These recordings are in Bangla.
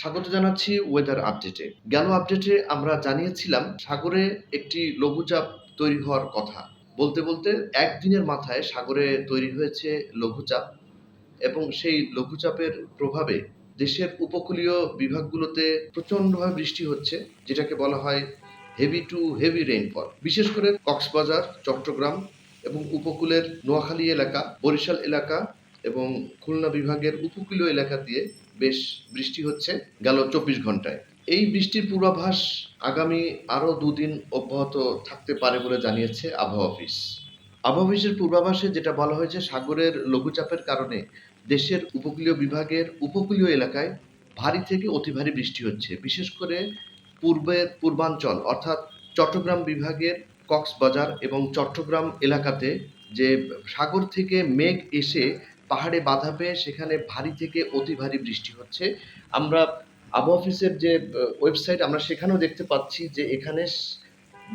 স্বাগত জানাচ্ছি ওয়েদার আপডেটে গেল আপডেটে আমরা জানিয়েছিলাম সাগরে একটি লঘুচাপ তৈরি হওয়ার কথা। বলতে বলতে একদিনের মাথায় সাগরে তৈরি হয়েছে লঘুচাপ এবং সেই লঘুচাপের প্রভাবে দেশের উপকূলীয় বিভাগগুলোতে প্রচণ্ডভাবে বৃষ্টি হচ্ছে, যেটাকে বলা হয় হেভি টু হেভি রেইনফল বিশেষ করে কক্সবাজার, চট্টগ্রাম এবং উপকূলের নোয়াখালী এলাকা, বরিশাল এলাকা এবং খুলনা বিভাগের উপকূলীয় এলাকা দিয়ে বেশ বৃষ্টি হচ্ছে, গেল চব্বিশ ঘন্টায়। এই বৃষ্টির পূর্বাভাস আগামী আরও দুদিন অব্যাহত থাকতে পারে বলে জানিয়েছে আবহাওয়া অফিস। আবহাওয়া অফিসের পূর্বাভাসে যেটা বলা হয়েছে, সাগরের লঘুচাপের কারণে দেশের উপকূলীয় বিভাগের উপকূলীয় এলাকায় ভারী থেকে অতি ভারী বৃষ্টি হচ্ছে। বিশেষ করে পূর্বের পূর্বাঞ্চল, অর্থাৎ চট্টগ্রাম বিভাগের কক্সবাজার এবং চট্টগ্রাম এলাকাতে যে সাগর থেকে মেঘ এসে পাহাড়ে বাধা পেয়ে সেখানে ভারী থেকে অতি ভারী বৃষ্টি হচ্ছে। আমরা আবহাওয়া অফিসের যে ওয়েবসাইট আমরা সেখানেও দেখতে পাচ্ছি যে এখানে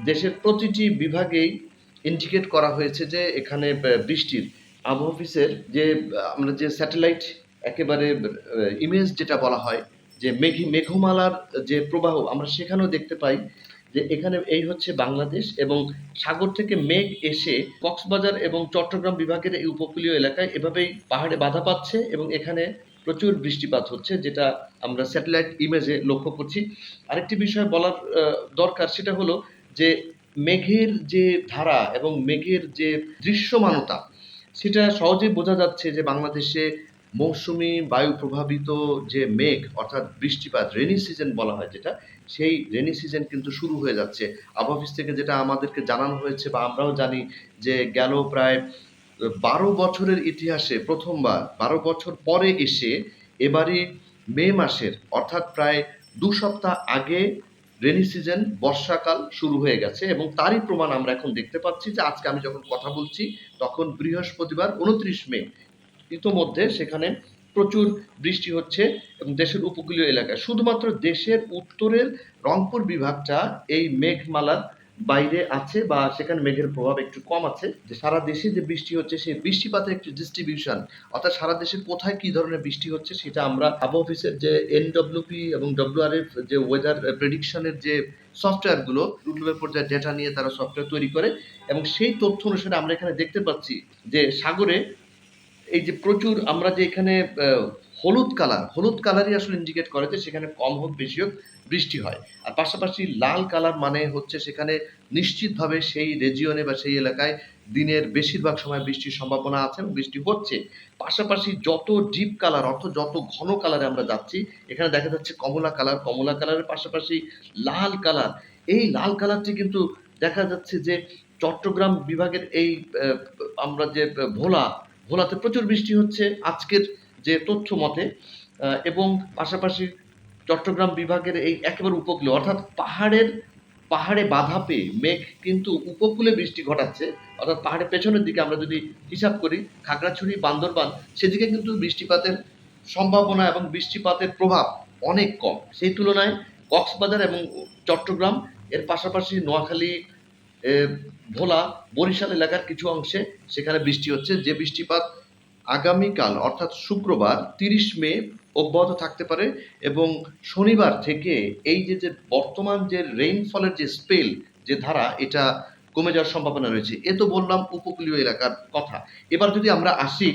দেশের প্রতিটি বিভাগেই ইন্ডিকেট করা হয়েছে যে এখানে বৃষ্টির। আবহাওয়া অফিসের যে আমরা যে স্যাটেলাইট একেবারে ইমেজ যেটা বলা হয়, যে মেঘি, মেঘমালার যে প্রবাহ, আমরা সেখানেও দেখতে পাই যে এখানে এই হচ্ছে বাংলাদেশ এবং সাগর থেকে মেঘ এসে কক্সবাজার এবং চট্টগ্রাম বিভাগের এই উপকূলীয় এলাকায় এভাবেই পাহাড়ে বাধা পাচ্ছে এবং এখানে প্রচুর বৃষ্টিপাত হচ্ছে, যেটা আমরা স্যাটেলাইট ইমেজে লক্ষ্য করছি। আরেকটি বিষয় বলার দরকার সেটা হলো যে মেঘের যে ধারা এবং মেঘের যে দৃশ্যমানতা, সেটা সহজেই বোঝা যাচ্ছে যে বাংলাদেশে মৌসুমি বায়ু প্রভাবিত যে মেঘ, অর্থাৎ বৃষ্টিপাত রেনি সিজন বলা হয় যেটা, সেই রেনি সিজন কিন্তু শুরু হয়ে যাচ্ছে। আবহাওয়া থেকে যেটা আমাদেরকে জানানো হয়েছে বা আমরাও জানি যে গেল প্রায় বারো বছরের ইতিহাসে প্রথমবার, বারো বছর পরে এসে এবারে মে মাসের, অর্থাৎ প্রায় দু সপ্তাহ আগে রেনি সিজন বর্ষাকাল শুরু হয়ে গেছে এবং তারই প্রমাণ আমরা এখন দেখতে পাচ্ছি যে আজকে আমি যখন কথা বলছি, তখন বৃহস্পতিবার, উনত্রিশ মে ইতোমধ্যে সেখানে প্রচুর বৃষ্টি হচ্ছে এবং দেশের উপকূলীয় এলাকায়। শুধুমাত্র দেশের উত্তরের রংপুর বিভাগটা এই মেঘমালার বাইরে আছে বা সেখানে মেঘের প্রভাব একটু কম আছে। যে সারা দেশে যে বৃষ্টি হচ্ছে, সেই বৃষ্টিপাতের একটি ডিস্ট্রিবিউশন অর্থাৎ সারা দেশে কোথায় কি ধরনের বৃষ্টি হচ্ছে সেটা আমরা আবহাওয়া অফিসের যে এনডব্লিউপি এবং ডব্লিউআরএফ যে ওয়েদার প্রেডিকশনের যে সফটওয়্যারগুলো রুটলের পর্যায়ে ডেটা নিয়ে তারা সফটওয়্যার তৈরি করে এবং সেই তথ্য অনুসারে আমরা এখানে দেখতে পাচ্ছি যে সাগরে এই যে প্রচুর আমরা যে এখানে হলুদ কালার, হলুদ কালারই আসলে ইন্ডিকেট করে যে সেখানে কম হোক, বেশি হোক, বৃষ্টি হয়। আর পাশাপাশি লাল কালার মানে হচ্ছে সেখানে নিশ্চিতভাবে সেই রেজিয়নে বা সেই এলাকায় দিনের বেশিরভাগ সময় বৃষ্টির সম্ভাবনা আছে এবং বৃষ্টি হচ্ছে। পাশাপাশি যত ডিপ কালার অর্থাৎ যত ঘন কালারে আমরা যাচ্ছি, এখানে দেখা যাচ্ছে কমলা কালার কমলা কালারের পাশাপাশি লাল কালার এই লাল কালারটি কিন্তু দেখা যাচ্ছে যে চট্টগ্রাম বিভাগের এই আমরা যে ভোলা ভোলাতে প্রচুর বৃষ্টি হচ্ছে আজকের যে তথ্য মতে এবং পাশাপাশি চট্টগ্রাম বিভাগের এই একেবারে উপকূলে, অর্থাৎ পাহাড়ের, পাহাড়ে বাধা পেয়ে মেঘ কিন্তু উপকূলে বৃষ্টি ঘটাচ্ছে। অর্থাৎ পাহাড়ের পেছনের দিকে আমরা যদি হিসাব করি, খাগড়াছড়ি, বান্দরবান, সেদিকে কিন্তু বৃষ্টিপাতের সম্ভাবনা এবং বৃষ্টিপাতের প্রভাব অনেক কম। সেই তুলনায় কক্সবাজার এবং চট্টগ্রাম, এর পাশাপাশি নোয়াখালী ভোলা বরিশাল এলাকার কিছু অংশে সেখানে বৃষ্টি হচ্ছে। যে বৃষ্টিপাত আগামীকাল, অর্থাৎ শুক্রবার, তিরিশ মে অব্যাহত থাকতে পারে এবং শনিবার থেকে এই যে যে বর্তমান যে রেইনফলের যে স্পেল যে ধারা, এটা কমে যাওয়ার সম্ভাবনা রয়েছে। এ তো বললাম উপকূলীয় এলাকার কথা। এবার যদি আমরা আসি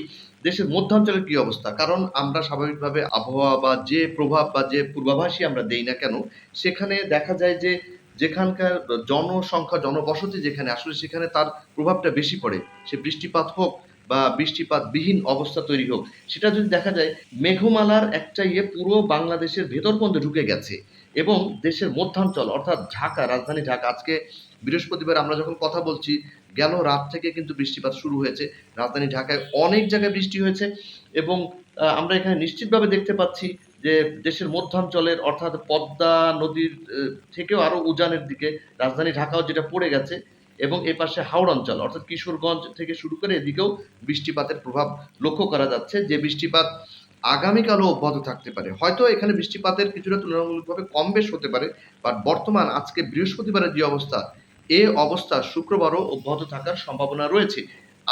দেশের মধ্যাঞ্চলের কি অবস্থা, কারণ আমরা স্বাভাবিকভাবে আবহাওয়া বা যে প্রভাব বা যে পূর্বাভাসই আমরা দেই না কেন, সেখানে দেখা যায় যে যেখানকার জনসংখ্যা, জনবসতি যেখানে, আসলে সেখানে তার প্রভাবটা বেশি পড়ে। সে বৃষ্টিপাত হোক বা বৃষ্টিপাতবিহীন অবস্থা তৈরি হোক, সেটা যদি দেখা যায়, মেঘমালার একটা ইয়ে পুরো বাংলাদেশের ভেতর পর্যন্ত ঢুকে গেছে এবং দেশের মধ্যাঞ্চল, অর্থাৎ ঢাকা, রাজধানী ঢাকা, আজকে বৃহস্পতিবার আমরা যখন কথা বলছি, গেল রাত থেকে কিন্তু বৃষ্টিপাত শুরু হয়েছে। রাজধানী ঢাকায় অনেক জায়গায় বৃষ্টি হয়েছে এবং আমরা এখানে নিশ্চিতভাবে দেখতে পাচ্ছি যে দেশের মধ্যাঞ্চলের, অর্থাৎ পদ্মা নদীর থেকেও আরও উজানের দিকে, রাজধানী ঢাকাও যেটা পড়ে গেছে, এবং এ পাশে হাওড় অঞ্চল, অর্থাৎ কিশোরগঞ্জ থেকে শুরু করে এদিকেও বৃষ্টিপাতের প্রভাব লক্ষ্য করা যাচ্ছে, যে বৃষ্টিপাত আগামীকালও অব্যাহত থাকতে পারে। হয়তো এখানে বৃষ্টিপাতের কিছুটা তুলনামূলকভাবে কম বেশ হতে পারে, বাট বর্তমান আজকে বৃহস্পতিবারের যে অবস্থা, এ অবস্থা শুক্রবারও অব্যাহত থাকার সম্ভাবনা রয়েছে।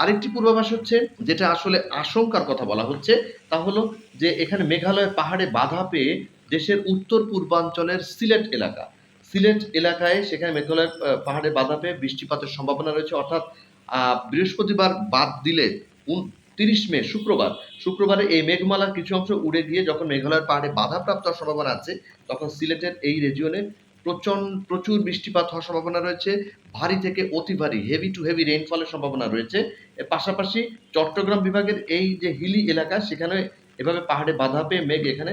আরেকটি পূর্বাভাস হচ্ছে, যেটা আসলে আশঙ্কার কথা বলা হচ্ছে, তা হলো যে এখানে মেঘালয়ের পাহাড়ে বাধা পেয়ে দেশের উত্তর পূর্বাঞ্চলের সিলেট এলাকা। সিলেট এলাকায় সেখানে মেঘালয় পাহাড়ে বাধা পেয়ে বৃষ্টিপাতের সম্ভাবনা রয়েছে। অর্থাৎ বৃহস্পতিবার বাদ দিলে তিরিশ মে, শুক্রবার, শুক্রবারে এই মেঘমালার কিছু অংশ উড়ে গিয়ে যখন মেঘালয়ের পাহাড়ে বাধাপ্রাপ্ত সম্ভাবনা আছে, তখন সিলেটের এই রেজিয়নে প্রচণ্ড প্রচুর বৃষ্টিপাত হওয়ার সম্ভাবনা রয়েছে। ভারী থেকে অতি ভারী হেভি টু হেভি রেইনফলের সম্ভাবনা রয়েছে। এর পাশাপাশি চট্টগ্রাম বিভাগের এই যে হিলি এলাকা, সেখানে এভাবে পাহাড়ে বাধা পেয়ে মেঘ এখানে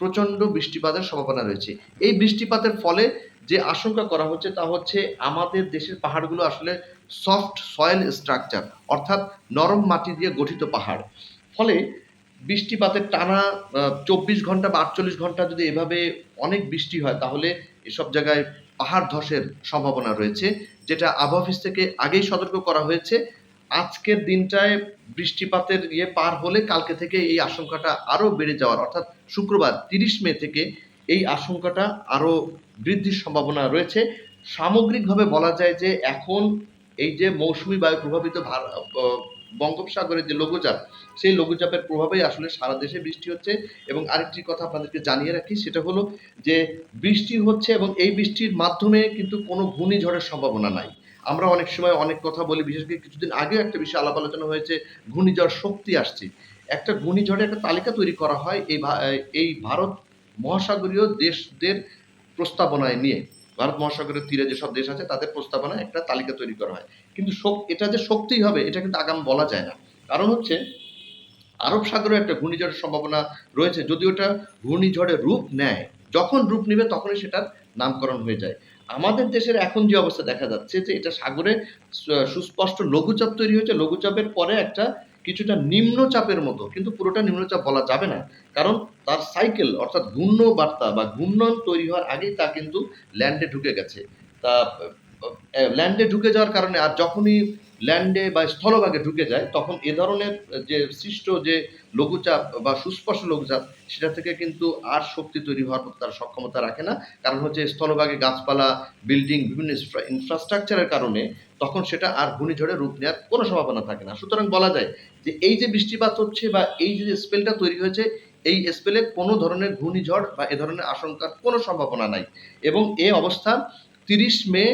প্রচণ্ড বৃষ্টিপাতের সম্ভাবনা রয়েছে। এই বৃষ্টিপাতের ফলে যে আশঙ্কা করা হচ্ছে তা হচ্ছে আমাদের দেশের পাহাড়গুলো আসলে সফট সয়েল স্ট্রাকচার অর্থাৎ নরম মাটি দিয়ে গঠিত পাহাড়। ফলে বৃষ্টিপাতের টানা চব্বিশ ঘণ্টা বা আটচল্লিশ ঘণ্টা যদি এভাবে অনেক বৃষ্টি হয়, তাহলে এসব জায়গায় পাহাড় ধসের সম্ভাবনা রয়েছে, যেটা আবহাওয়া অফিস থেকে আগেই সতর্ক করা হয়েছে। আজকের দিনটায় বৃষ্টিপাতের ইয়ে পার হলে কালকে থেকে এই আশঙ্কাটা আরও বেড়ে যাওয়ার, অর্থাৎ শুক্রবার তিরিশ মে থেকে এই আশঙ্কাটা আরও বৃদ্ধির সম্ভাবনা রয়েছে। সামগ্রিকভাবে বলা যায় যে এখন এই যে মৌসুমি বায়ু প্রভাবিত বঙ্গোপসাগরের যে লঘুচাপ, সেই লঘুচাপের প্রভাবেই আসলে সারা দেশে বৃষ্টি হচ্ছে। এবং আরেকটি কথা আপনাদেরকে জানিয়ে রাখি, সেটা হলো যে বৃষ্টি হচ্ছে এবং এই বৃষ্টির মাধ্যমে কিন্তু কোনো ঘূর্ণিঝড়ের সম্ভাবনা নাই। আমরা অনেক সময় অনেক কথা বলি, বিশেষ করে কিছুদিন আগেও একটা বিষয় আলাপ আলোচনা হয়েছে, ঘূর্ণিঝড় শক্তি আসছে। একটা ঘূর্ণিঝড়ের একটা তালিকা তৈরি করা হয় এই এই ভারত মহাসাগরীয় দেশদের প্রস্তাবনায় নিয়ে। ভারত মহাসাগরের তীরে যেসব দেশ আছে, তাদের প্রস্তাবনায় একটা তালিকা তৈরি করা হয়। কিন্তু এটা যে শক্তিই হবে, এটা কিন্তু আগাম বলা যায় না। কারণ হচ্ছে, আরব সাগরে একটা ঘূর্ণিঝড়ের সম্ভাবনা রয়েছে যদি ওটা ঘূর্ণিঝড়ের রূপ নেয়। যখন রূপ নেবে, তখনই সেটার নামকরণ হয়ে যায়। আমাদের দেশের এখন যে অবস্থা দেখা যাচ্ছে, যে এটা সাগরে সুস্পষ্ট লঘুচাপ তৈরি হয়েছে। লঘুচাপের পরে একটা কিছুটা নিম্নচাপের মতো, কিন্তু পুরোটা নিম্নচাপ বলা যাবে না। কারণ তার সাইকেল অর্থাৎ ঘূর্ণ বার্তা বা ঘূর্ণন তৈরি হওয়ার আগেই তা কিন্তু ল্যান্ডে ঢুকে গেছে। তা ল্যান্ডে ঢুকে যাওয়ার কারণে আর যখনই ল্যান্ডে বা স্থলভাগে ঢুকে যায়, তখন এ ধরনের যে সৃষ্ট যে লঘুচাপ বা সুস্পষ্ট লঘুচাপ, সেটা থেকে কিন্তু আর শক্তি তৈরি হওয়ার তার সক্ষমতা রাখে না। কারণ হচ্ছে স্থলভাগে গাছপালা বিল্ডিং বিভিন্ন ইনফ্রাস্ট্রাকচারের কারণে তখন সেটা আর ঘূর্ণিঝড়ে রূপ নেওয়ার কোনো সম্ভাবনা থাকে না। সুতরাং বলা যায় যে এই যে বৃষ্টিপাত হচ্ছে বা এই যে স্পেলটা তৈরি হয়েছে, এই স্পেলে কোনো ধরনের ঘূর্ণিঝড় বা এ ধরনের আশঙ্কার কোনো সম্ভাবনা নাই। এবং এ অবস্থা তিরিশ মে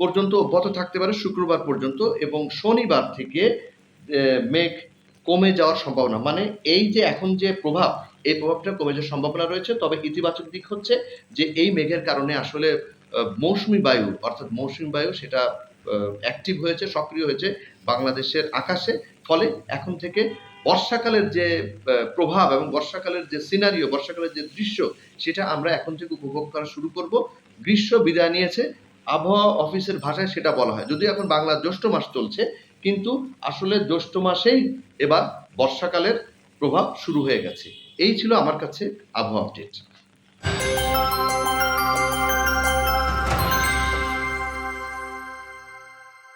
পর্যন্ত অব্যাহত থাকতে পারে, শুক্রবার পর্যন্ত এবং শনিবার থেকে মেঘ কমে যাওয়ার সম্ভাবনা। মানে এই যে এখন যে প্রভাব, এই প্রভাবটা কমে যাওয়ার সম্ভাবনা রয়েছে। তবে ইতিবাচক দিক হচ্ছে যে এই মেঘের কারণে আসলে মৌসুমি বায়ু, অর্থাৎ মৌসুমি বায়ু সেটা অ্যাক্টিভ হয়েছে, সক্রিয় হয়েছে বাংলাদেশের আকাশে। ফলে এখন থেকে বর্ষাকালের যে প্রভাব এবং বর্ষাকালের যে সিনারিও বর্ষাকালের যে দৃশ্য, সেটা আমরা এখন থেকে উপভোগ করা শুরু করব। গ্রীষ্ম বিদায় নিয়েছে। আবহাওয়া অফিসের ভাষায় সেটা বলা হয়। যদিও এখন বাংলা জ্যৈষ্ঠ মাস চলছে, কিন্তু আসলে জ্যৈষ্ঠ মাসেই এবার বর্ষাকালের প্রভাব শুরু হয়ে গেছে। এই ছিল আমার কাছে আবহাওয়া আপডেট